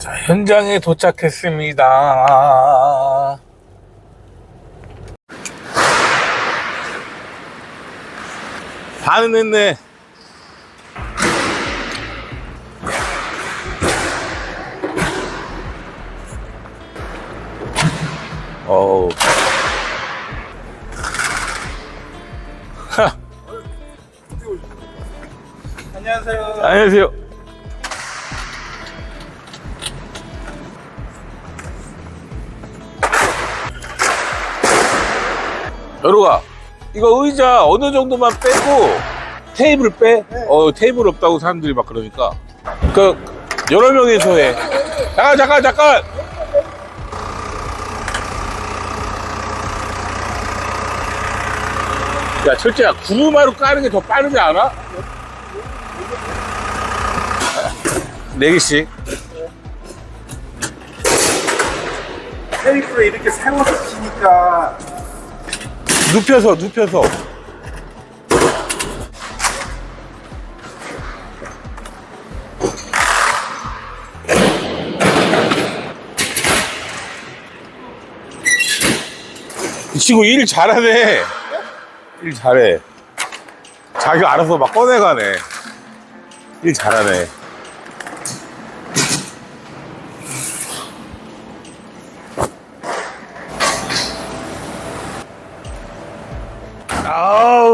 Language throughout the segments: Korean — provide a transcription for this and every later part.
자, 현장에 도착했습니다. 반은 했네. 어우. 하. 안녕하세요. 안녕하세요. 여로가 이거 의자 어느 정도만 빼고 테이블 빼? 어 테이블 없다고 사람들이 막 그러니까 그 여러 명이서 해. 잠깐 잠깐 잠깐. 야 철재야 구루마루 까는 게 더 빠르지 않아? 네 개씩. 테이프에 이렇게 세워서 치니까 눕혀서 눕혀서. 이 친구 일 잘하네. 일 잘해. 자기가 알아서 막 꺼내가네. 일 잘하네.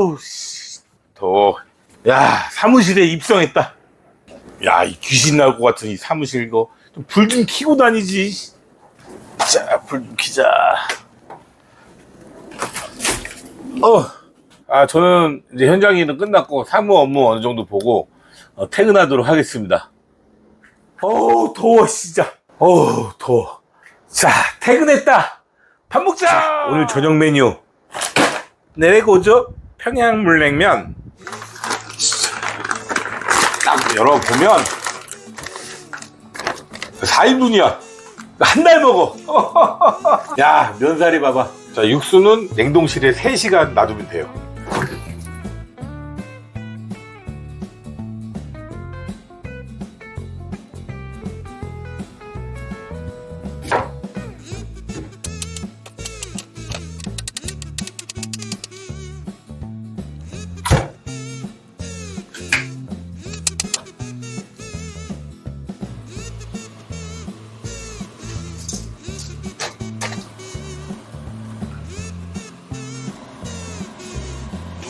아우, 씨. 더워. 야, 사무실에 입성했다. 야, 이 귀신 나올 것 같은 이 사무실 이거. 좀불좀 켜고 다니지. 자, 불 좀 켜자. 어. 아, 저는 이제 현장 일은 끝났고 사무 업무 어느 정도 보고 어, 퇴근하도록 하겠습니다. 어우, 더워, 진짜. 어우, 더워. 자, 퇴근했다. 밥 먹자. 자, 오늘 저녁 메뉴. 내래고죠 평양 물냉면. 딱 열어보면 4인분이야. 한 달 먹어. 야 면사리 봐봐. 자 육수는 냉동실에 3시간 놔두면 돼요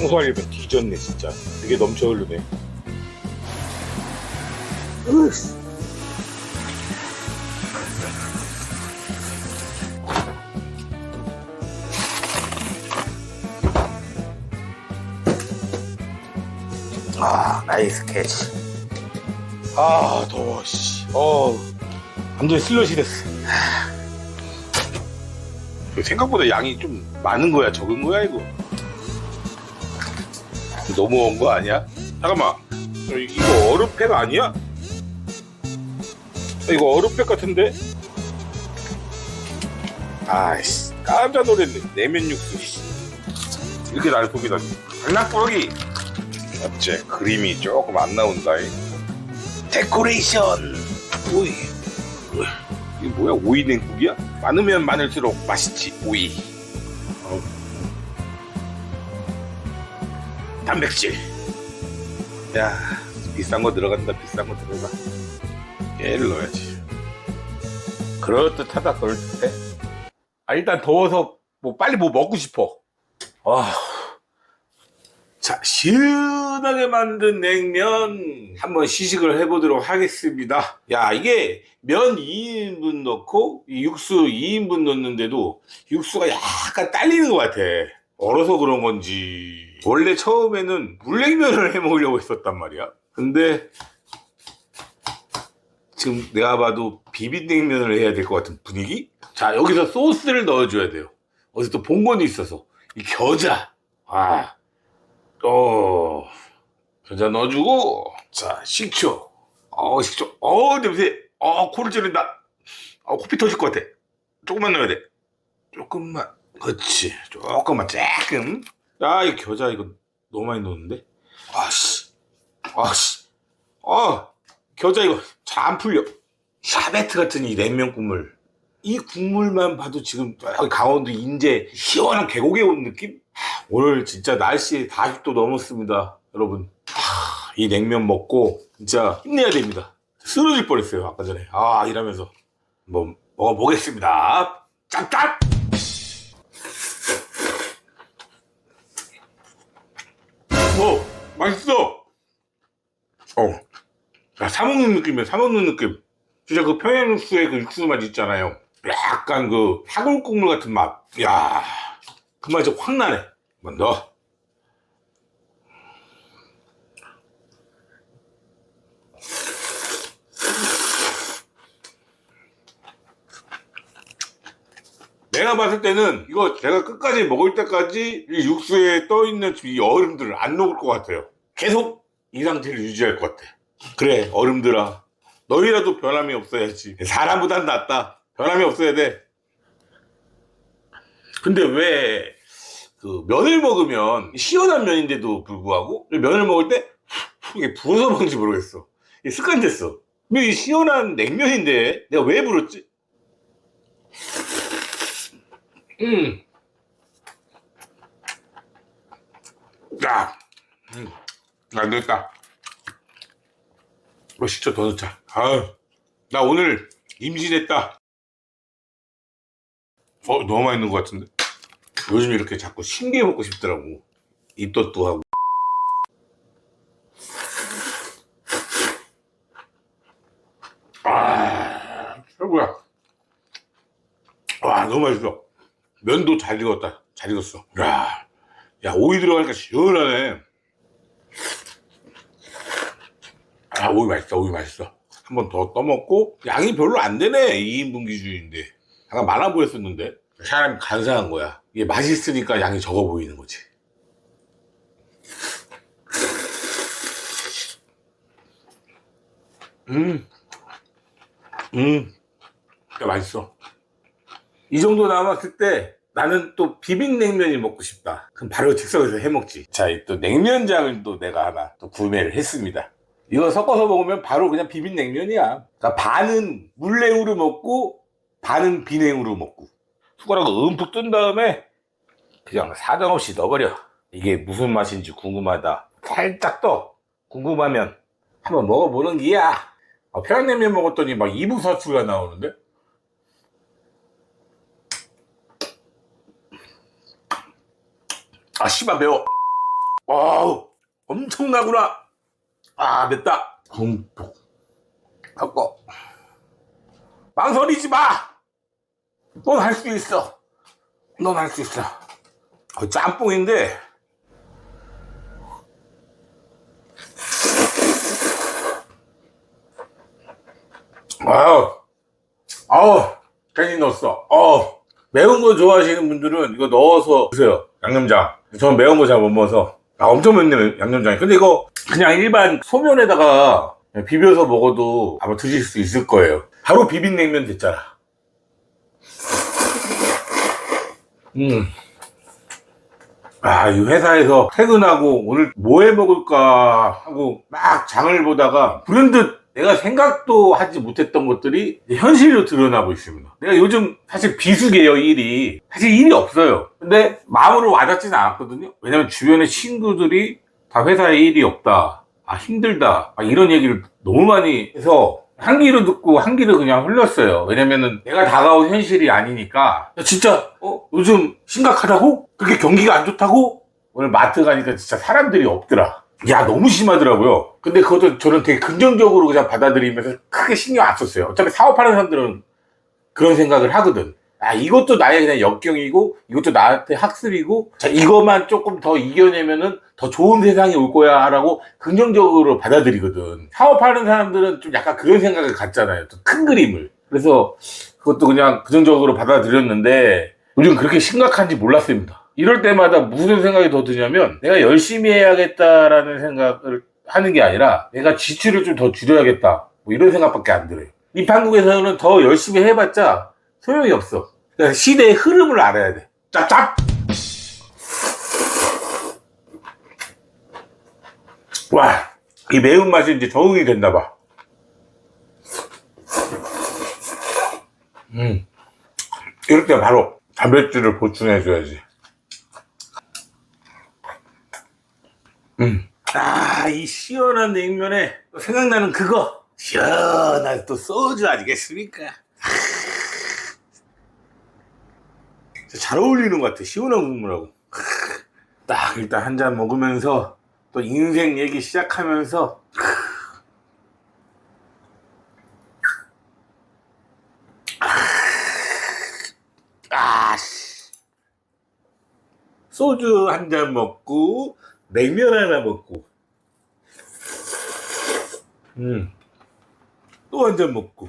청소하려면 뒤졌네 진짜. 되게 넘쳐 흐르네. 아 나이스 캐치. 아 더워 씨. 어우 완전히 슬러시 됐어. 생각보다 양이 좀 많은 거야. 적은 거야 이거 너무 온거 아니야? 잠깐만 어, 이거 얼음팩 아니야? 어, 이거 얼음팩 같은데? 아이씨 깜짝 놀랐네 내면 육수 씨. 이렇게 날 속이다니 장난꾸러기 어째 그림이 조금 안 나온다 이. 데코레이션 오이. 이게 뭐야 오이 냉국이야? 많으면 많을수록 맛있지 오이 단백질. 야 비싼 거 들어간다 비싼 거 들어가. 얘를 넣어야지. 그럴듯하다 그럴듯해 아 일단 더워서 뭐 빨리 뭐 먹고 싶어. 아. 자 시원하게 만든 냉면 한번 시식을 해보도록 하겠습니다. 야 이게 면 2인분 넣고 이 육수 2인분 넣는데도 육수가 약간 딸리는 것 같아. 얼어서 그런 건지 원래 처음에는 물냉면을 해 먹으려고 했었단 말이야 근데 지금 내가 봐도 비빔냉면을 해야 될 것 같은 분위기? 자 여기서 소스를 넣어줘야 돼요 어디서 또 본 건 있어서 이 겨자 아 어, 겨자 넣어주고 자 식초 어 식초 어 냄새 어 코를 찌른다 어 코피 터질 것 같아 조금만 넣어야 돼 조금만 그렇지 조금만 조금 야 이 겨자 이거 너무 많이 넣었는데 아씨 아씨 아 겨자 이거 잘 안 풀려 샤베트 같은 이 냉면 국물. 이 국물만 봐도 지금 강원도 인제 시원한 계곡에 온 느낌? 하, 오늘 진짜 날씨 40도 넘었습니다, 여러분. 하, 이 냉면 먹고 진짜 힘내야 됩니다. 쓰러질 뻔했어요, 아까 전에. 아, 이러면서. 한번 먹어보겠습니다. 짭짭! 맛있어! 어. 야, 사먹는 느낌이야, 사먹는 느낌. 진짜 그 평양육수의 그 육수 맛 있잖아요. 약간 그 사골 국물 같은 맛. 야, 그 맛이 확 나네. 한번 더. 내가 봤을 때는 이거 제가 끝까지 먹을 때까지 이 육수에 떠있는 이 얼음들을 안 녹을 것 같아요. 계속 이 상태를 유지할 것 같아. 그래, 얼음들아. 너희라도 변함이 없어야지. 사람보단 낫다. 변함이 없어야 돼. 근데 왜, 그, 면을 먹으면, 시원한 면인데도 불구하고, 면을 먹을 때, 훅 이게 부어서 먹는지 모르겠어. 이게 습관 됐어. 근데 이 시원한 냉면인데, 내가 왜 불었지? 음. 야, 음. 안 되겠다. 뭐 식초 더 넣자. 아유, 나 오늘 임신했다. 어, 너무 맛있는 것 같은데? 요즘 이렇게 자꾸 신기해 먹고 싶더라고. 입덧도 하고. 아, 최고야. 와, 너무 맛있어. 면도 잘 익었다. 잘 익었어. 야, 야, 오이 들어가니까 시원하네. 아, 오이 맛있다, 오이 맛있어. 한 번 더 떠먹고, 양이 별로 안 되네, 2인분 기준인데. 약간 많아 보였었는데. 사람이 간사한 거야. 이게 맛있으니까 양이 적어 보이는 거지. 음. 음. 진짜 맛있어. 이 정도 남았을 때 나는 또 비빔냉면이 먹고 싶다. 그럼 바로 즉석에서 해 먹지. 자, 이또 냉면장을 또 내가 하나 또 구매를 했습니다. 이거 섞어서 먹으면 바로 그냥 비빔냉면이야. 그러니까 반은 물냉으로 먹고 반은 비냉으로 먹고 숟가락을 움푹 뜬 다음에 그냥 사정없이 넣어버려. 이게 무슨 맛인지 궁금하다. 살짝 떠. 궁금하면 한번 먹어보는 기야. 아, 평양냉면 먹었더니 막 이부사추가 나오는데? 아, 씨발, 매워. 와우, 엄청나구나. 아, 맵다. 흠뻑. 섞어. 망설이지 마! 넌 할 수 있어. 넌 할 수 있어. 어, 짬뽕인데, 아우, 아우, 괜히 넣었어. 어, 매운 거 좋아하시는 분들은 이거 넣어서 드세요. 양념장. 저는 매운 거 잘 못 먹어서. 아, 엄청 맵네, 양념장이. 근데 이거 그냥 일반 소면에다가 비벼서 먹어도 아마 드실 수 있을 거예요. 바로 비빔냉면 됐잖아. 음. 아, 이 회사에서 퇴근하고 오늘 뭐 해 먹을까 하고 막 장을 보다가 불현듯 내가 생각도 하지 못했던 것들이 현실로 드러나고 있습니다. 내가 요즘 사실 비수기예요, 일이. 사실 일이 없어요. 근데 마음으로 와닿지는 않았거든요. 왜냐면 주변에 친구들이 다 회사에 일이 없다. 아, 힘들다. 아, 이런 얘기를 너무 많이 해서 한 귀로 듣고 한 귀로 그냥 흘렸어요. 왜냐면은 내가 다가온 현실이 아니니까. 야, 진짜, 어, 요즘 심각하다고? 그렇게 경기가 안 좋다고? 오늘 마트 가니까 진짜 사람들이 없더라. 야, 너무 심하더라고요. 근데 그것도 저는 되게 긍정적으로 그냥 받아들이면서 크게 신경 안 썼어요. 어차피 사업하는 사람들은 그런 생각을 하거든. 아, 이것도 나의 그냥 역경이고, 이것도 나한테 학습이고, 자, 이것만 조금 더 이겨내면은 더 좋은 세상이 올 거야, 라고 긍정적으로 받아들이거든. 사업하는 사람들은 좀 약간 그런 생각을 갖잖아요. 좀큰 그림을. 그래서 그것도 그냥 긍정적으로 받아들였는데, 요즘 그렇게 심각한지 몰랐습니다. 이럴 때마다 무슨 생각이 더 드냐면, 내가 열심히 해야겠다라는 생각을 하는 게 아니라, 내가 지출을 좀 더 줄여야겠다. 뭐 이런 생각밖에 안 들어요. 이 한국에서는 더 열심히 해봤자 소용이 없어. 그러니까 시대의 흐름을 알아야 돼. 짭짭! 와, 이 매운맛이 이제 적응이 됐나 봐. 음. 이럴 때 바로 단백질을 보충해줘야지. 음. 아, 이 시원한 냉면에 또 생각나는 그거. 시원한 또 소주 아니겠습니까? 진짜 잘 어울리는 것 같아. 시원한 국물하고. 딱 일단 한 잔 먹으면서 또 인생 얘기 시작하면서 아, 씨. 소주 한 잔 먹고 냉면 하나 먹고 음. 또 한잔 먹고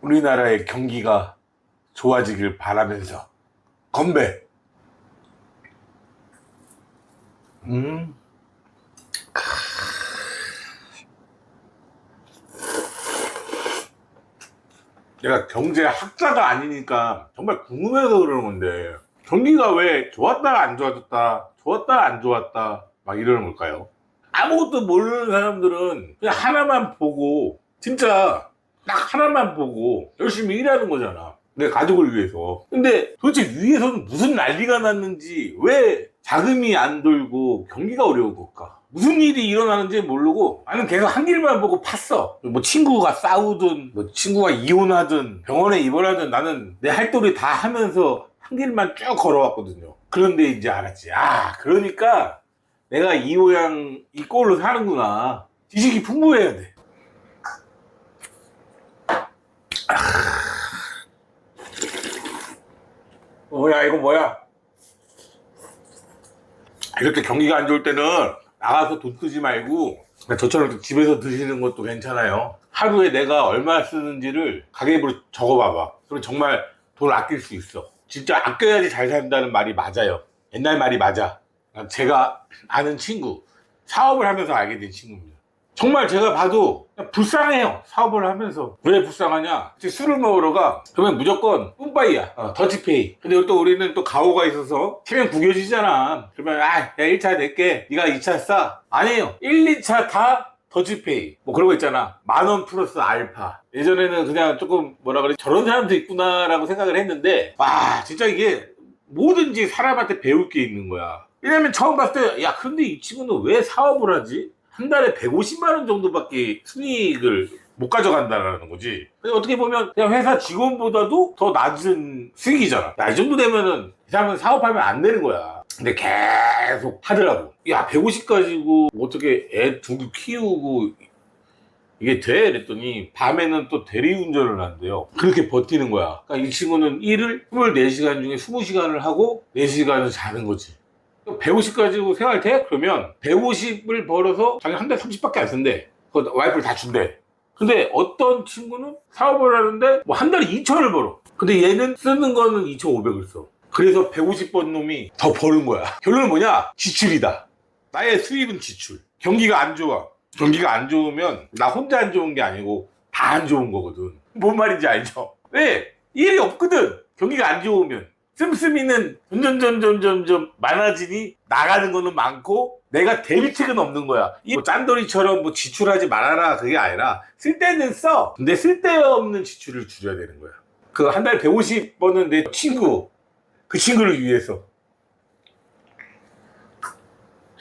우리나라의 경기가 좋아지길 바라면서 건배 음. 내가 경제 학자가 아니니까 정말 궁금해서 그러는 건데 경기가 왜 좋았다 안 좋아졌다 좋았다 안 좋았다 막 이러는 걸까요? 아무것도 모르는 사람들은 그냥 하나만 보고 진짜 딱 하나만 보고 열심히 일하는 거잖아 내 가족을 위해서 근데 도대체 위에서는 무슨 난리가 났는지 왜 자금이 안 돌고 경기가 어려운 걸까? 무슨 일이 일어나는지 모르고 나는 계속 한 길만 보고 팠어. 뭐 친구가 싸우든 뭐 친구가 이혼하든 병원에 입원하든 나는 내 할 도리 다 하면서 한 길만 쭉 걸어왔거든요. 그런데 이제 알았지. 아 그러니까 내가 이 모양 이 꼴로 사는구나. 지식이 풍부해야 돼. 뭐야 이거 뭐야? 이렇게 경기가 안 좋을 때는 나가서 돈 쓰지 말고 저처럼 집에서 드시는 것도 괜찮아요. 하루에 내가 얼마 쓰는지를 가계부로 적어봐봐. 그럼 정말 돈 아낄 수 있어. 진짜 아껴야지 잘 산다는 말이 맞아요. 옛날 말이 맞아. 제가 아는 친구, 사업을 하면서 알게 된 친구입니다. 정말 제가 봐도 불쌍해요. 사업을 하면서. 왜 불쌍하냐? 술을 먹으러 가. 그러면 무조건 뿜빠이야. 어, 더치페이. 근데 또 우리는 또 가오가 있어서 체면 구겨지잖아. 그러면 아, 야 1차 낼게. 네가 2차 싸. 아니에요. 1, 2차 다 더치페이. 뭐 그런 거 있잖아. 만 원 플러스 알파. 예전에는 그냥 조금 뭐라 그래 저런 사람도 있구나라고 생각을 했는데 와 진짜 이게 뭐든지 사람한테 배울 게 있는 거야. 왜냐면 처음 봤을 때, 야, 근데 이 친구는 왜 사업을 하지? 한 달에 150만 원 정도밖에 순이익을 못 가져간다라는 거지. 근데 어떻게 보면 그냥 회사 직원보다도 더 낮은 수익이잖아. 야, 이 정도 되면은 이 사람은 사업하면 안 되는 거야. 근데 계속 하더라고. 야, 150 가지고 어떻게 애 두고 키우고 이게 돼? 그랬더니 밤에는 또 대리운전을 한대요. 그렇게 버티는 거야. 그러니까 이 친구는 일을 24시간 중에 20시간을 하고 4시간을 자는 거지. 150 가지고 생활 돼? 그러면 150을 벌어서 자기 한 달 30밖에 안 쓴대. 그 와이프를 다 준대. 근데 어떤 친구는 사업을 하는데 뭐 한 달에 2천을 벌어. 근데 얘는 쓰는 거는 2,500을 써. 그래서 150번 놈이 더 버는 거야. 결론은 뭐냐? 지출이다. 나의 수입은 지출. 경기가 안 좋아. 경기가 안 좋으면 나 혼자 안 좋은 게 아니고 다 안 좋은 거거든. 뭔 말인지 알죠? 왜? 일이 없거든. 경기가 안 좋으면. 씀씀이는 점점점점점점 많아지니 나가는 거는 많고 내가 대비책은 없는 거야. 이뭐 짠돌이처럼 뭐 지출하지 말아라 그게 아니라 쓸 때는 써. 근데 쓸데없는 지출을 줄여야 되는 거야. 그 한 달 150번은 내 친구 그 친구를 위해서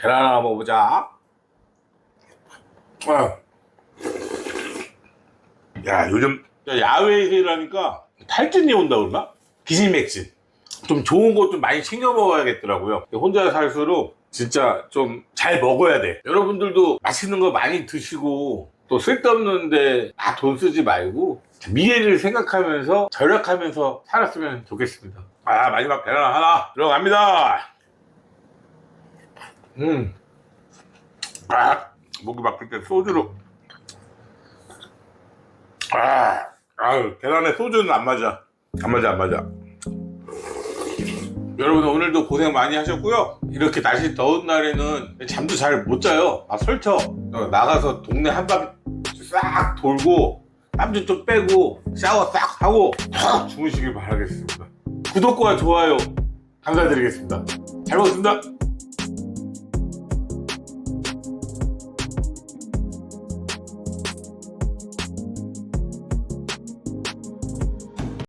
계란 하나 먹어보자. 아. 야 요즘 야외에서 일하니까 탈진이 온다 그러나? 기진맥진. 좀 좋은 거 좀 많이 챙겨 먹어야겠더라고요. 혼자 살수록 진짜 좀 잘 먹어야 돼. 여러분들도 맛있는 거 많이 드시고 또 쓸데없는데 다돈 쓰지 말고 미래를 생각하면서 절약하면서 살았으면 좋겠습니다. 아 마지막 계란 하나 들어갑니다. 음. 아 목이 막힐 때 소주로. 아, 아유 계란에 소주는 안 맞아. 안 맞아 안 맞아. 여러분 오늘도 고생 많이 하셨고요. 이렇게 날씨 더운 날에는 잠도 잘 못 자요. 아 설쳐. 어, 나가서 동네 한 바퀴 싹 돌고 땀좀 빼고 샤워 싹 하고 탁 주무시길 바라겠습니다. 구독과 좋아요 감사드리겠습니다. 잘 먹었습니다.